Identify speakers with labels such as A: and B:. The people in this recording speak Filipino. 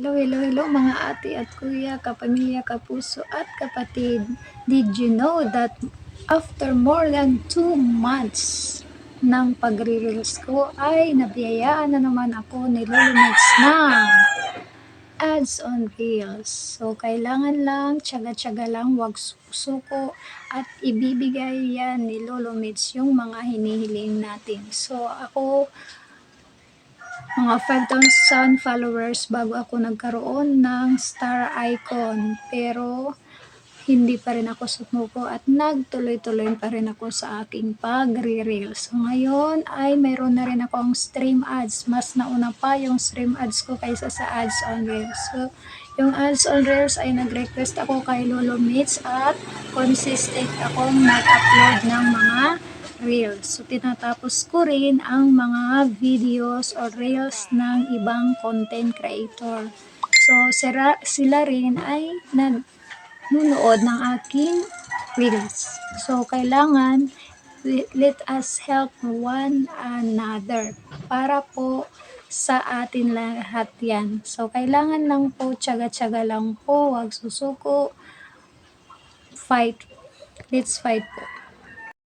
A: Hello, hello, hello mga ate at kuya, kapamilya, kapuso at kapatid. Did you know that after more than 2 months ng pagre-reels ko ay nabiyayaan na naman ako ni Lolo Mix ng ads on Reels. So, kailangan lang, tsaga-tsaga lang, wag suko at ibibigay yan ni Lolo Mix yung mga hinihiling natin. So, ako, mga 5,000 followers bago ako nagkaroon ng star icon. Pero, hindi pa rin ako sumuko at nagtuloy-tuloy pa rin ako sa aking pagre-reels. So, ngayon ay mayroon na rin akong stream ads. Mas nauna pa yung stream ads ko kaysa sa ads on reels. So, yung ads on reels ay nag-request ako kay Lolo Mitch at consistent akong nag-upload ng mga reels. So, tinatapos ko rin ang mga videos or reels ng ibang content creator. So, sila, sila rin ay nag nunood ng aking reels. So, kailangan le- let us help one another para po sa atin lahat yan. So, kailangan lang po, tsaga-tsaga lang po, wag susuko, fight. Let's fight po.